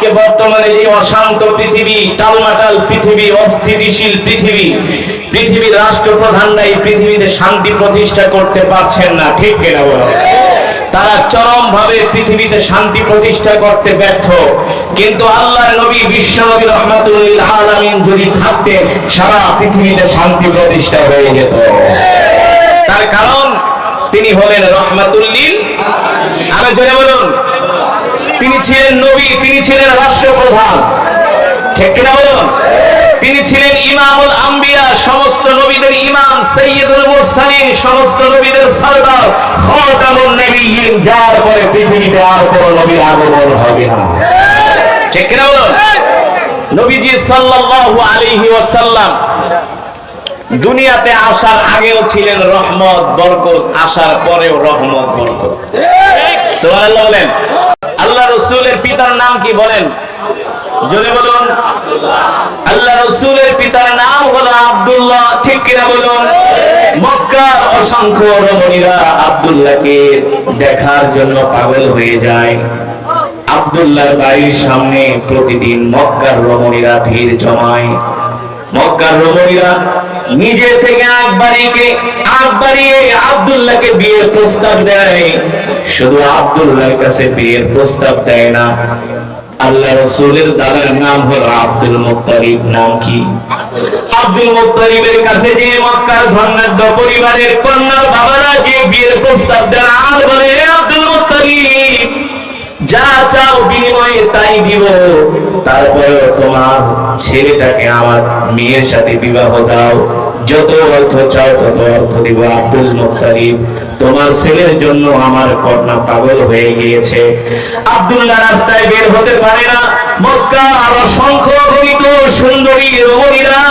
আজকে বর্তমানে যে অশান্ত পৃথিবী, টালমাটাল পৃথিবী, অস্থিতিশীল পৃথিবী, পৃথিবীর রাষ্ট্রপ্রধান নাই, পৃথিবীতে শান্তি প্রতিষ্ঠা করতে পারছেন না, ঠিক কিনা বলো? তারা চরম ভাবে পৃথিবীতে শান্তি প্রতিষ্ঠা করতে ব্যর্থ। কিন্তু আল্লাহর নবী, বিশ্ব নবী রহমাতুল্লাহ আলামিন যদি থাকতেন, সারা পৃথিবীতে শান্তি প্রতিষ্ঠা হয়ে যেত। তার কারণ তিনি হলেন রহমাতুল্লিল আরও জোরে বলুন। ছিলেন নবী, তিনি ছিলেন রাষ্ট্রপ্রধান ঠিক কিনা বলুন? তিনি ছিলেন ইমামুল আম্বিয়া, সমস্ত নবীদের ইমাম সৈয়দুল মুরসালিন, সমস্ত নবীদের সরদার যার পরে পৃথিবীতে আর আগমন হবে না। ঠিক কিনা বলুন? নবীজি সাল্লাল্লাহু আলাইহি ওয়াসাল্লাম দুনিয়াতে আসার আগেও ছিলেন রহমত, বরকত, আসার পরেও রহমত, বরকত। বলেন। আল্লাহ রসুলের পিতার নাম কি বলেন? যদি বলুন। আল্লাহ রসুলের পিতার নাম হলো আব্দুল্লাহ, ঠিক কিনা বলুন? মক্কার অসংখ্য রমণীরা আব্দুল্লাহকে দেখার জন্য পাগল হয়ে যায়। আব্দুল্লাহর বাড়ির সামনে প্রতিদিন মক্কার রমণীরা ভিড় জমায়। মক্কার রমণীরা নিজে থেকে আগ বাড়িয়ে আব্দুল্লাহকে বিয়ের প্রস্তাব দেয়। শুধু আব্দুল্লাহর কাছে বিয়ের প্রস্তাব দেয় না, আল্লাহ রসুলের দাদার নাম আব্দুল মুত্তারিব নাম কি? আব্দুল মুত্তারিবের কাছে যে মক্কার পরিবারের কন্যার বাবারা যে বিয়ের প্রস্তাব আর বলে আব্দুল মুত্তারিব যা চাও বিনিময়ে তাই দিব। তারপরেও তোমার ছেলেটাকে আমার মেয়ের সাথে বিবাহ দাও। যত অর্থ চাও তত অর্থ দিব আব্দুল মুক্তারিব তোমার ছেলের জন্য আমার কন্যা পাগল হয়ে গিয়েছে। আব্দুল্লাহ রাস্তায় বের হতে পারে না। মক্কা আর অসংখ্য গণিত সুন্দরী রমণীরা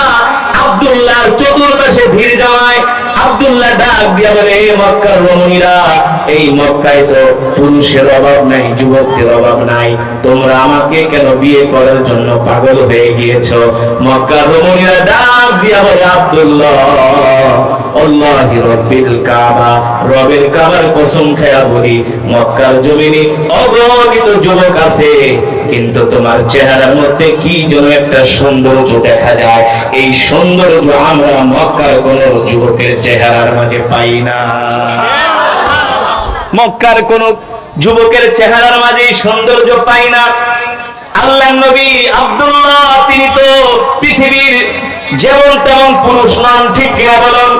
আব্দুল্লাহর চতুর্পাশে ভিড় জমায়। আব্দুল্লাহ ডাক দিয়া বলে, "এ মক্কার রমণীরা, এই মক্কায় তো পুরুষের অভাব নাই, যুবকদের অভাব নাই। তোমরা আমাকে কেন বিয়ে করার জন্য পাগল হয়ে গিয়েছ? মক্কার রমণীরা ডাক দিয়া বলে, আব্দুল্লাহ রবের কাবার কসম খেয়া বলি, মক্কার জমিনে অগণিত যুবক আছে, কিন্তু তোমার চেহারার মধ্যে কি যেন একটা সৌন্দর্য দেখা যায়। এই সৌন্দর্য আমরা মক্কার কোন যুবকের চেহারার মাঝে পাই না। মক্কার কোন যুবকের চেহারার মাঝে সৌন্দর্য পাই না। আল্লাহ নবী আব্দুল্লাহ তিনি তো পৃথিবীর যেমন তেমন পুরুষ নন, ঠিক কিনা বলুন?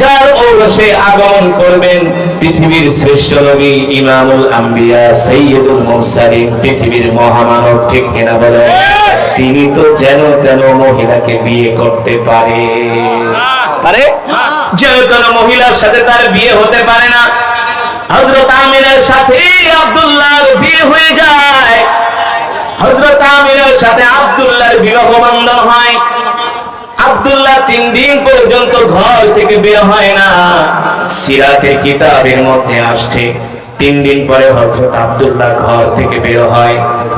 যার ঔরসে আগমন করবেন পৃথিবীর শ্রেষ্ঠ নবী ইমামুল আম্বিয়া সৈয়দুল মুরসালিন, পৃথিবীর মহামানব, ঠিক কিনা বলেন? তিনি তো যেন তেন মহিলাকে বিয়ে করতে পারে। পারে? যেন তেন মহিলার সাথে তার বিয়ে হতে পারে না। হযরত আমিরের সাথে আব্দুল্লাহর বিয়ে হয়ে যায়। হযরত আমিরের সাথে আব্দুল্লাহর বিবাহ বন্ধন হয়। আব্দুল্লাহ তিন দিন পর্যন্ত ঘর থেকে বের হয় না। সিরাতে কিতাবের মধ্যে আসছে তিন দিন পরে হজরত আব্দুল্লাহ ঘর থেকে বের হয়।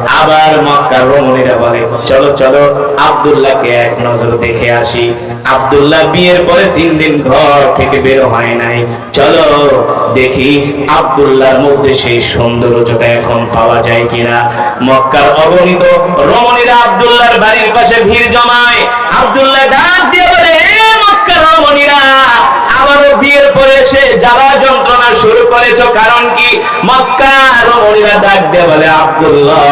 আবার মক্কার রমণীরা বলে, চলো চলো, আব্দুল্লাহকে এক নজর দেখে আসি। আব্দুল্লাহ বিয়ের পরে তিন দিন ঘর থেকে বের হয় নাই। চলো, দেখি আব্দুল্লাহর মধ্যে সেই সৌন্দর্যটা এখন পাওয়া যায় কিনা। মক্কার অগণিত রমণীরা আব্দুল্লাহর বাড়ির পাশে ভিড় জমায়। আব্দুল্লাহ ডাক দিয়ে বলে, "এ মক্কার রমণীরা আমারও বিয়ের পরে এসে জ্বালা যন্ত্রণা শুরু করেছ কারণ কি? মক্কা ডাক দিয়ে বলে আব্দুল্লাহ।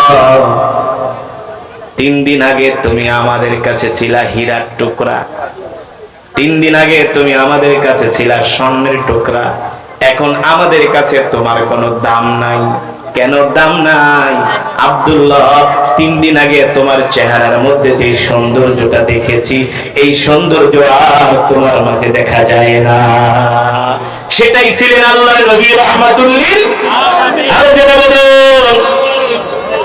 তিন দিন আগে তুমি আমাদের কাছে ছিলা হীরার টুকরা। তিন দিন আগে তুমি আমাদের কাছে ছিলা স্বর্ণের টুকরা। এখন আমাদের কাছে তোমার কোনো দাম নাই। কেন দাম নাই? আব্দুল্লাহ, তিন দিন আগে তোমার চেহারার মধ্যে যে সৌন্দর্যটা দেখেছি, এই সৌন্দর্য আর তোমার মাঝে দেখা যায় না। সেটাই ছিলেন আল্লাহ নবী রহমাতুল্লিল আরও যেটা বলুন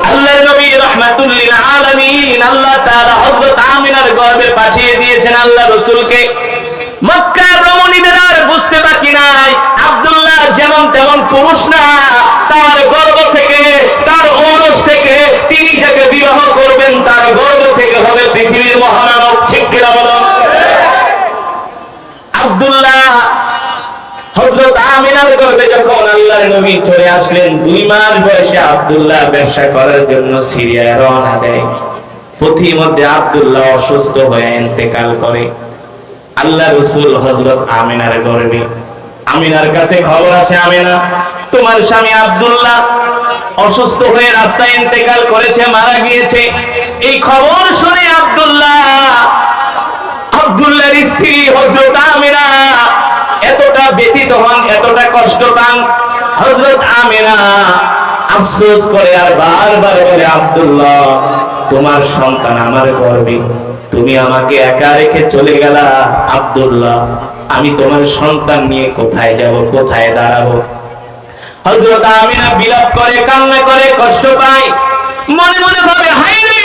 আল্লাহ নবী রাহমাতুল আলামিন আল্লাহ তাআলা হযরত আমিনার গর্ভে পাঠিয়ে দিয়েছেন আল্লাহ রাসূলকে। মক্কার রমণীদের আর বুঝতে বাকি নাই। আব্দুল্লাহ যেমন তেমন পুরুষ না তার গর্ব থেকে তার ঔরস থেকে তিনি যাকে বিবাহ করবেন তার গর্ব থেকে হবে পৃথিবীর মহামানব। ঠিক কিনা বলুন আব্দুল্লাহ হযরত আমিনার গর্ভে যখন আল্লাহর নবী চলে আসলেন, দুই মাস বয়সে আব্দুল্লাহ ব্যবসা করার জন্য সিরিয়ায় রওনা দেয়। পথিমধ্যে আব্দুল্লাহ অসুস্থ হয়ে ইন্তেকাল করে। আল্লাহ রসুল হজরত আমিনার গর্বে আমিনার কাছে খবর আসে, আমিনা, তোমার স্বামী আব্দুল্লাহ অসুস্থ হয়ে রাস্তায় ইন্তেকাল করেছে, মারা গিয়েছে। এই খবর শুনে আব্দুল্লাহ, আব্দুল্লাহর স্ত্রী হজরত আমিনা এতটা ব্যতীত হন এতটা কষ্ট পান হজরত আমিনা আফসোস করে আর বারবার বলে, আব্দুল্লাহ, তোমার সন্তান আমার গর্বে। তুমি আমাকে একা রেখে চলে গেলা, আব্দুল্লাহ। আমি তোমার সন্তান নিয়ে কোথায় যাব, কোথায় দাঁড়াবো? হযরত আমিনা বিলাপ করে, কান্না করে, কষ্ট পায়। মনে মনে ভাবে হাই রে,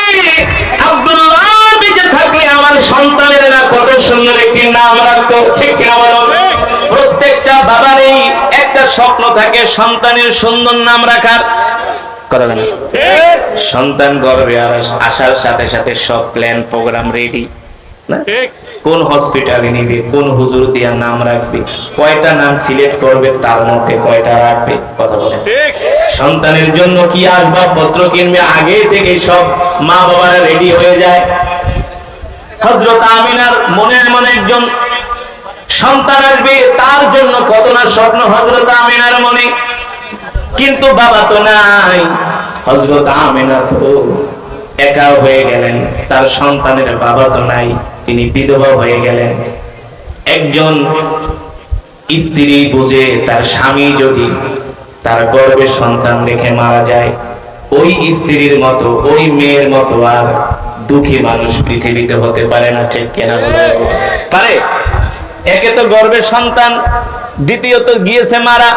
আব্দুল্লাহ, বেঁচে থাকলে আমার সন্তানের না কত সুন্দর একটি নাম রাখতো ঠিক কিনা বলো? প্রত্যেকটা বাবারই একটা স্বপ্ন থাকে সন্তানের সুন্দর নাম রাখার। সন্তান আর- আসার সাথে সাথে সব প্ল্যান প্রোগ্রাম রেডি কোন হসপিটালে নিবে কোন হুজুর দিয়া নাম রাখবে কয়টা নাম সিলেক্ট করবে তার মধ্যে কয়টা রাখবে কথা বলে। সন্তানের জন্য কি আসবাবপত্র কিনবে আগে থেকে সব মা বাবারা রেডি হয়ে যায়। হজরত আমিনার মনে এমন একজন সন্তান আসবে, তার জন্য কত না স্বপ্ন হজরত আমিনার মনে। কিন্তু বাবা তো নাই। হজরত আমিনা তো একা হয়ে গেলেন, তার সন্তানের বাবা তো নাই, তিনি বিধবা হয়ে গেলেন। একজন স্ত্রী বুঝে তার স্বামী যদি তার গর্ভের সন্তান রেখে মারা যায়, ওই স্ত্রীর মতো, ওই মেয়ের মতো আর দুঃখী মানুষ পৃথিবীতে হতে পারে না, ঠিক কেনা পারে? একে তো গর্বের সন্তান দ্বিতীয়ত গিয়েছে মারা।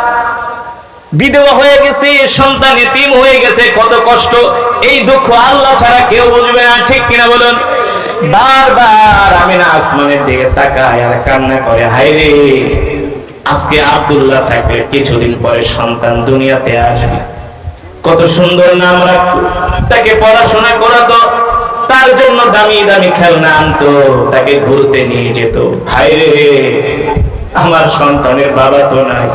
বিধবা হয়ে গেছে, সন্তান এতিম হয়ে গেছে, কত কষ্ট। এই দুঃখ আল্লাহ ছাড়া কেউ বুঝবে না, ঠিক কিনা বলুন? বারবার আমি না আসমানের দিকে তাকায় আর কান্না করে, হায় রে। আজকে আব্দুল্লাহ থাকলে কিছুদিন পরে সন্তান দুনিয়াতে আসবে। কত সুন্দর নাম রাখতো। তাকে পড়াশোনা করাতো তার জন্য দামি দামি খেলনা আনতো, তাকে ঘুরতে নিয়ে যেত। হায় রে, আমার সন্তানের বাবা তো নাই,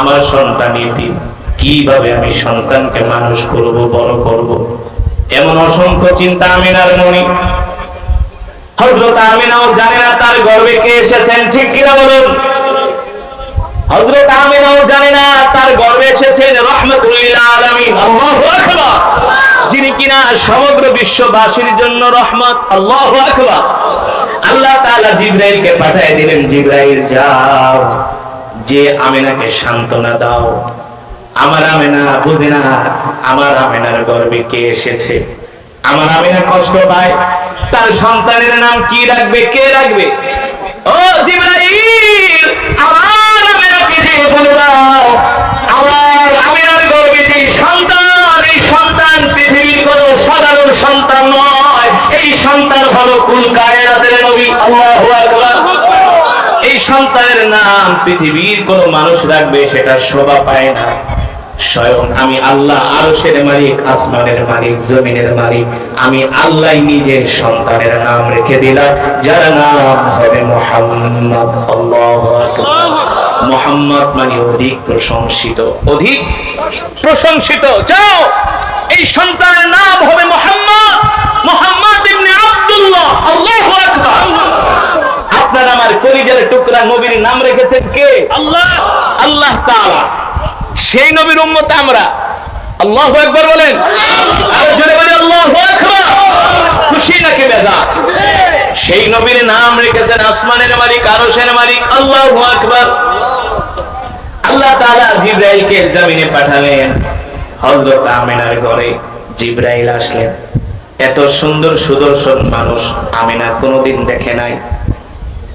আমার সন্তান এতিম। কীভাবে আমি সন্তানকে মানুষ করব, বড় করব? এমন অসংখ্য চিন্তা আমিনার মনে। হজরত আমিনাও জানে না তার গর্বে কে এসেছেন, ঠিক কিনা বলুন? হজরত আমিনাও জানে না, তার এসেছেন রহমতুল্লাহ আলামিন। আল্লাহু আকবার। যিনি কিনা সমগ্র বিশ্ববাসীর জন্য রহমত। আল্লাহু আকবার। আল্লাহ তাআলা জিবরাইলকে পাঠিয়ে দিলেন, জিবরাইল, যাও। যে আমিনাকে সান্ত্বনা দাও। আমার আমেনা বুঝে না, আমার আমেনার গর্বে কে এসেছে? আমার আমেনা কষ্ট পায়। তার সন্তানের নাম কি রাখবে, কে রাখবে? ও জিবরাইল, আমার বলে দাও, আমার গর্বে যে সন্তান, এই সন্তান পৃথিবীর কোনো সাধারণ সন্তান নয়। এই সন্তান হলো কুল নবী, আল্লাহু এই সন্তানের নাম পৃথিবীর কোন মানুষ রাখবে সেটা শোভা পায় না। স্বয়ং আমি আল্লাহ, আরশের মালিক, আসমানের মালিক, জমিনের মালিক। আমি আল্লাহ নিজের সন্তানের নাম রেখে দিলাম, যার নাম হবে মোহাম্মদ, আল্লাহু মোহাম্মদ মানে অধিক প্রশংসিত। অধিক প্রশংসিত। যাও, এই সন্তানের নাম হবে মোহাম্মদ। মোহাম্মদ ইবনে আব্দুল্লাহ, আল্লাহু আকবার। আপনার আমার কলিজার টুকরা নবীর নাম রেখেছেন কে? আল্লাহ। আল্লাহ তাআলা। সেই নবীর উম্মত আমরা। আল্লাহু আকবার বলেন। আর জোরে বলে, আল্লাহু আকবার। খুশি নাকি বেজার? সেই নবীর নাম রেখেছেন আসমানের মালিক, আরশের মালিক। আল্লাহু আকবার। আল্লাহ তাআলা জিব্রাইলকে জমিনে পাঠালেন। হযরত আমিনার ঘরে জিব্রাইল আসলেন। এত সুন্দর সুদর্শন মানুষ আমিনা কোনোদিন দেখে নাই।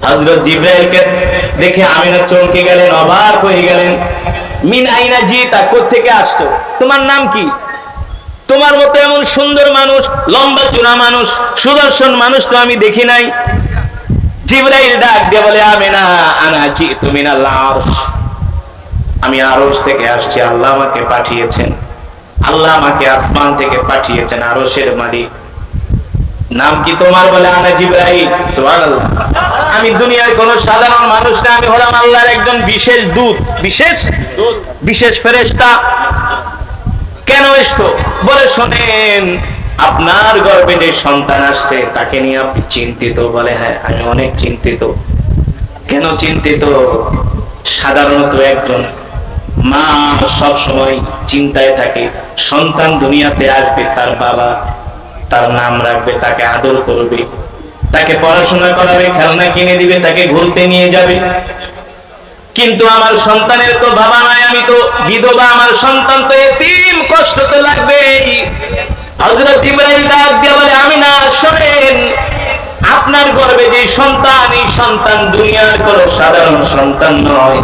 হযরত জিব্রাইলকে দেখে আমিনা চমকে গেলেন, অবাক হয়ে গেলেন। মিন আইনা জি তা থেকে আসতো তোমার নাম কি? তোমার মতো এমন সুন্দর মানুষ, লম্বা চূড়া মানুষ, সুদর্শন মানুষ তো আমি দেখি নাই। জিব্রাইল ডাক দিয়ে বলে, আমিনা, আনা জি তুমি না লার্শ আমি আরশ থেকে আসছি, আল্লাহ আমাকে পাঠিয়েছেন। আল্লাহ আমাকে আসমান থেকে পাঠিয়েছেন, আরশের মালিক। নাম কি তোমার বলে, আনা সুবহানাল্লাহ। আমি দুনিয়ার কোন সাধারণ মানুষ না, আমি হলাম আল্লাহর একজন বিশেষ দূত, বিশেষ বিশেষ ফেরেশতা। কেন এসতো বলে শোনেন, আপনার গর্ভে যে সন্তান আসছে, তাকে নিয়ে আপনি চিন্তিত। বলে হ্যাঁ আমি অনেক চিন্তিত। কেন চিন্তিত? সাধারণত একজন মা সব সময় চিন্তায় থাকে, সন্তান দুনিয়াতে আসবে, তার বাবা তার নাম রাখবে, তাকে আদর করবে, তাকে পড়াশোনা করাবে, খেলনা কিনে দিবে, তাকে ঘুরতে নিয়ে যাবে। কিন্তু আমার সন্তানের তো বাবা নাই, আমি তো বিধবা, আমার সন্তান তো এতিম, কষ্ট তো লাগবেই। হযরত ইব্রাহিম ডাক দিয়ে বলে আমি না শোনেন, আপনার গর্ভে যে সন্তান, এই সন্তান দুনিয়ার কোনো সাধারণ সন্তান নয়।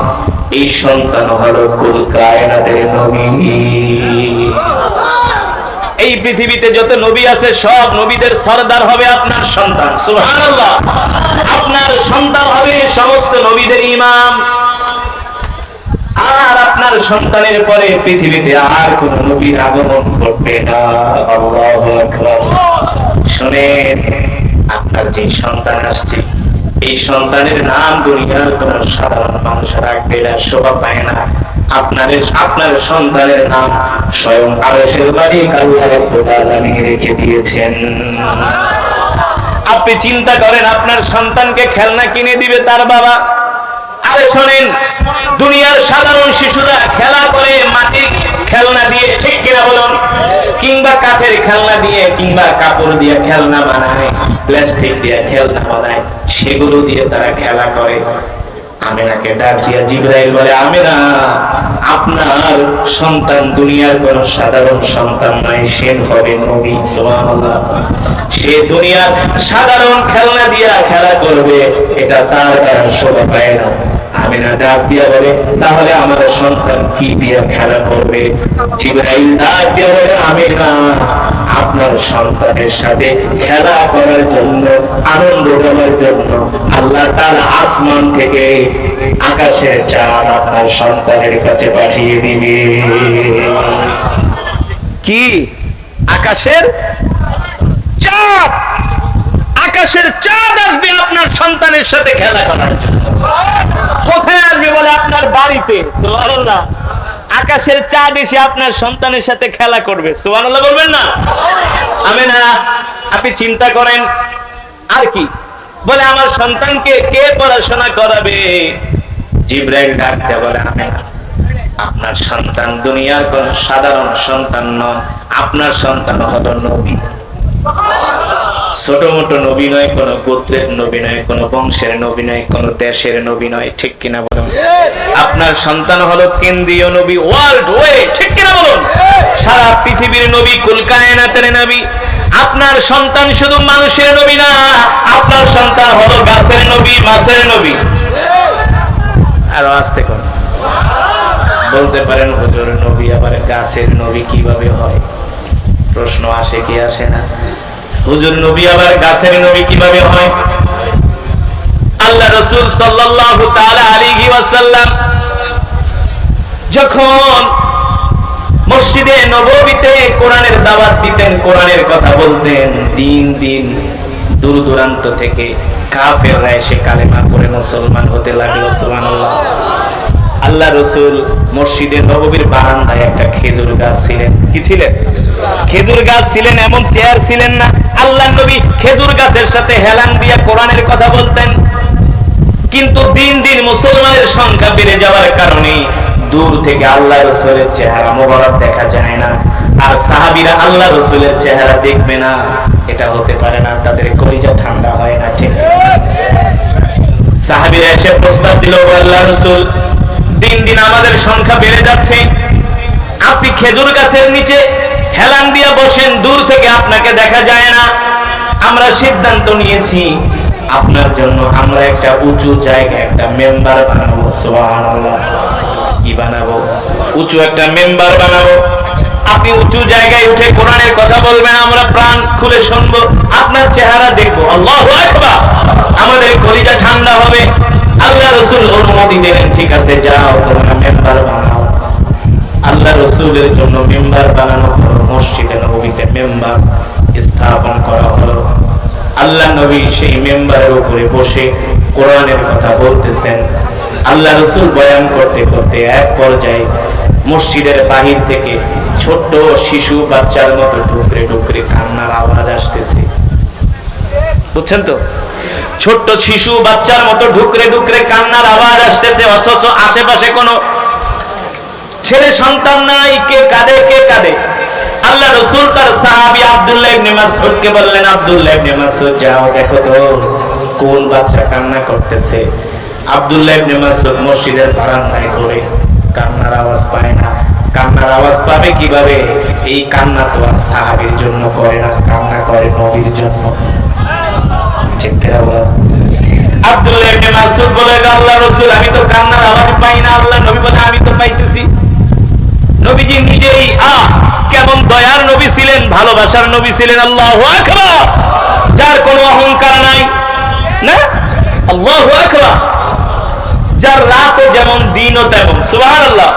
এই সন্তান হলো কুল নবী। এই পৃথিবীতে যত নবী আছে, সব নবীদের সর্দার হবে আপনার সন্তান। সুবহানাল্লাহ। আপনার সন্তান হবে সমস্ত নবীদের ইমাম। আর আপনার সন্তানের পরে পৃথিবীতে আর কোন নবীর আগমন করবে না। শুনেন, আপনার যে সন্তান আসছে, এই সন্তানের নাম দুনিয়ার কোন সাধারণ মানুষ রাখবে না, শোভা পায় না। আপনার আপনার সন্তানের নাম স্বয়ং আরশের বাড়ি আল্লাহ রাব্বুল আলামিন রেখে দিয়েছেন। আপনি চিন্তা করেন, আপনার সন্তানকে খেলনা কিনে দিবে তার বাবা। আরে শোনেন, দুনিয়ার সাধারণ শিশুরা খেলা করে মাটির খেলনা দিয়ে, ঠিক কিনা বলুন? কিংবা কাঠের খেলনা দিয়ে, কিংবা কাপড় দিয়ে খেলনা বানায়, প্লাস্টিক দিয়ে খেলনা বানায়, সেগুলো দিয়ে তারা খেলা করে। আমিনাকে ডাক দিয়া জিব্রাইল বলে, আমিনা, আপনার সন্তান দুনিয়ার কোন সাধারণ সন্তান নয়, সে হবে নবী, সুবহানাল্লাহ। সে দুনিয়ার সাধারণ খেলনা দিয়া খেলা করবে, এটা তার দ্বারা শোভা পায় না। আমিনা ডাক দিয়া বলে, তাহলে আমার সন্তান কি দিয়া খেলা করবে? ডাক দিয়া বলে আপনার সন্তানের সাথে খেলা করার জন্য, আনন্দ দেওয়ার জন্য আল্লাহ তার আসমান থেকে আকাশের চাঁদ আপনার সন্তানের কাছে পাঠিয়ে দিবে। কি? আকাশের চাঁদ? আকাশের চাঁদ আসবে আপনার সন্তানের সাথে খেলা করার কোথায় আসবে বলে আপনার বাড়িতে? আকাশের চাঁদ এসে আপনার সন্তানের সাথে খেলা করবে। সুবহানাল্লাহ বলবেন না? আমি না আপনি চিন্তা করেন, আর কি? বলে, আমার সন্তানকে কে পড়াশোনা করাবে? জিব্রাইল ডাকতে বলে আমি না আপনার সন্তান দুনিয়ার কোন সাধারণ সন্তান নন আপনার সন্তান হলো নবী। ছোট মোটো নবী নয়, কোন গোত্রের নবী নয়, কোন বংশের নবী নয়, কোন দেশের নবী নয়, ঠিক কিনা বলুন? আপনার সন্তান হলো কেন্দ্রীয় নবী ওয়ার্ল্ড ওয়ে ঠিক কিনা বলুন? সারা পৃথিবীর নবী কুল কায়নাতের নবী। আপনার সন্তান শুধু মানুষের নবী না, আপনার সন্তান হলো গাছের নবী, মাছের নবী। আরও আসতে কোন? বলতে পারেন, হুজুর নবী আবার গাছের নবী কীভাবে হয়? প্রশ্ন আসে কি আসে না? হুজুর নবী আবার গাছের নবী কীভাবে হয়? আল্লাহ রসুল সাল্লাল্লাহু তাআলা আলাইহি ওয়াসাল্লাম যখন মসজিদে নববীতে কোরআনের দাওয়াত দিতেন, কোরআনের কথা বলতেন, দিন দিন দূর দূরান্ত থেকে কাফেররা এসে কালেমা করে মুসলমান হতে লাগল, সুবহানাল্লাহ। আল্লাহ রসুল মসজিদে নববীর বারান্দায় একটা খেজুর গাছ ছিলেন। কি ছিলেন? খেজুর গাছ ছিলেন, এমন চেয়ার ছিলেন না। আল্লাহ নবী খেজুর গাছের সাথে হেলান দিয়া কোরআনের কথা বলতেন। কিন্তু দিন দিন মুসলমানের সংখ্যা বেড়ে যাওয়ার কারণে দূর থেকে আল্লাহ রসুলের চেহারা মোবারক দেখা যায় না। আর সাহাবিরা আল্লাহ রসুলের চেহারা দেখবে না। এটা হতে পারে না, তাদের কলিজা ঠান্ডা হয় না, ঠিক সাহাবিরা এসে প্রস্তাব দিল আল্লাহ রসুল দিন দিন আমাদের সংখ্যা বেড়ে যাচ্ছে। আপনি খেজুর গাছের নিচে হেলান দিয়ে বসেন, দূর থেকে আপনাকে দেখা যায় না। আমরা সিদ্ধান্ত নিয়েছি, আপনার জন্য আমরা একটা উঁচু জায়গায় একটা মেম্বার বানাবো কি বানাবো? উঁচু একটা মেম্বার বানাবো। আপনি উঁচু জায়গায় উঠে কোরআনের কথা বলবেন, আমরা প্রাণ খুলে শুনব, আপনার চেহারা দেখব। আল্লাহু আমাদের কলিজা ঠান্ডা হবে। আল্লাহ রসুল অনুমতি দিলেন, ঠিক আছে, যাও, তোমরা মেম্বার বানাও। আল্লাহ রসুলের জন্য মেম্বার বানানো হলো, মসজিদে নবীতে মেম্বার স্থাপন করা হলো। আল্লাহ নবী সেই মেম্বারের উপরে বসে কোরআনের কথা বলতেছেন। আল্লাহ রসুল বয়ান করতে করতে এক পর্যায়ে মসজিদের বাহির থেকে ছোট্ট শিশু বাচ্চার মতো টুকরে টুকরে কান্নার আওয়াজ আসতেছে। বুঝছেন তো? ছোট্ট শিশু বাচ্চার মতো ঢুকরে ঢুকরে কান্নার আওয়াজ আসতেছে, অথচ আশেপাশে কোনো ছেলে সন্তান নাই, কে কাঁদে কে কাঁদে। আল্লাহ রসুল তার সাহাবি ইবনে বললেন ইবনে যাও, দেখো তো কোন বাচ্চা কান্না করতেছে। আব্দুল্লাহ ইবনে মসজিদের বারান্দায় করে কান্নার আওয়াজ পায় না। কান্নার আওয়াজ পাবে কীভাবে? এই কান্না তো আর সাহাবীর জন্য করে না, কান্না করে নবীর জন্য। ভালোবাসার নবী ছিলেন যার কোনো অহংকার নাই, না? যার রাতও যেমন দিনও তেমন, সুবহানাল্লাহ,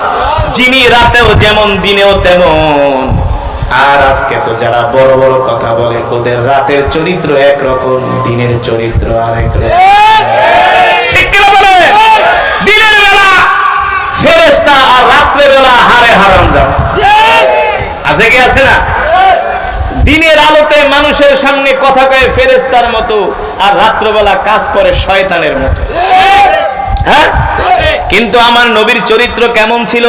যিনি রাতেও যেমন দিনেও তেমন। আর আজকে তো যারা বড় বড় কথা বলে, ওদের রাতের চরিত্র একরকম, দিনের চরিত্র আরেক রকম। ঠিক কিনা বলে? দিনের বেলা, ফেরেশতা আর রাত্রে বেলা হারে হারাম যান আছে কি আছে না? দিনের আলোতে মানুষের সামনে কথা কয় ফেরেশতার মতো আর রাত্রবেলা কাজ করে শয়তানের মতো। হ্যাঁ? কিন্তু আমার নবীর চরিত্র কেমন ছিল?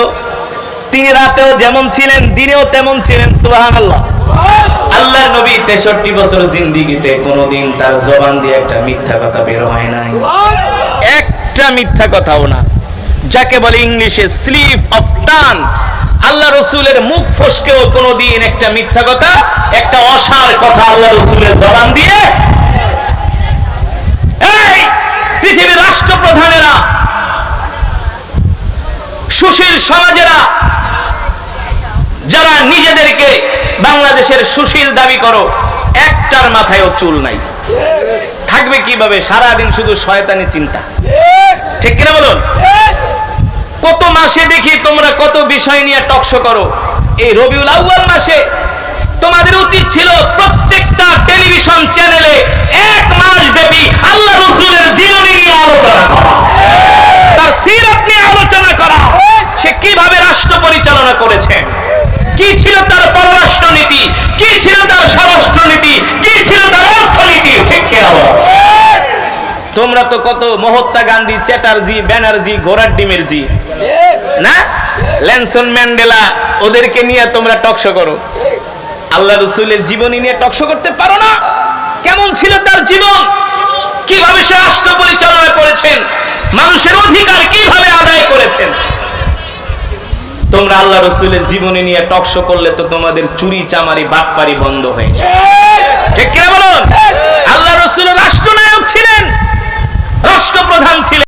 তিনি রাতেও যেমন ছিলেন দিনেও তেমন ছিলেন সুবহানাল্লাহ। আল্লাহ নবী তেষট্টি বছর জিন্দিগিতে কোনোদিন তার জবান দিয়ে একটা মিথ্যা কথা বের হয় নাই। একটা মিথ্যা কথাও না। যাকে বলে ইংলিশে স্লিপ অফ টান। আল্লাহ রসুলের মুখ ফসকেও কোনোদিন একটা মিথ্যা কথা একটা অসার কথা আল্লাহ রসুলের জবান দিয়ে। এই পৃথিবীর রাষ্ট্রপ্রধানেরা সুশীল সমাজেরা যারা নিজেদেরকে বাংলাদেশের সুশীল দাবি করো, একটার মাথায়ও চুল নাই। থাকবে কীভাবে? সারাদিন শুধু শয়তানি চিন্তা। ঠিক কিনা বলুন? কত মাসে দেখি তোমরা কত বিষয় নিয়ে টকশো করো। এই রবিউল আউয়াল মাসে তোমাদের উচিত ছিল প্রত্যেকটা টেলিভিশন চ্যানেলে এক মাস ব্যাপী আল্লাহ রসুলের জীবনী নিয়ে আলোচনা করা। তার সিরাত নিয়ে আলোচনা করা। সে কীভাবে রাষ্ট্র পরিচালনা করেছেন কি ছিল তার পররাষ্ট্র নীতি কি ছিল তার স্বরাষ্ট্র নীতি কি ছিল তার অর্থনীতি? তোমরা তো কত মহাত্মা গান্ধী, চ্যাটার্জি, ব্যানার্জি ঘোড়ার ডিমের জি না? ল্যানসন ম্যান্ডেলা, ওদেরকে নিয়ে তোমরা টকশো করো। আল্লাহ রসুলের জীবনী নিয়ে টকশো করতে পারো না? কেমন ছিল তার জীবন? কীভাবে সে রাষ্ট্র পরিচালনা করেছেন মানুষের অধিকার কীভাবে আদায় করেছেন? তোমরা আল্লাহ রসুলের জীবনী নিয়ে টকশো করলে তো তোমাদের চুরি চামারি বাপারি বন্ধ হয়ে যায় আল্লাহ রসুল রাষ্ট্রনায়ক ছিলেন। রাষ্ট্রপ্রধান ছিলেন।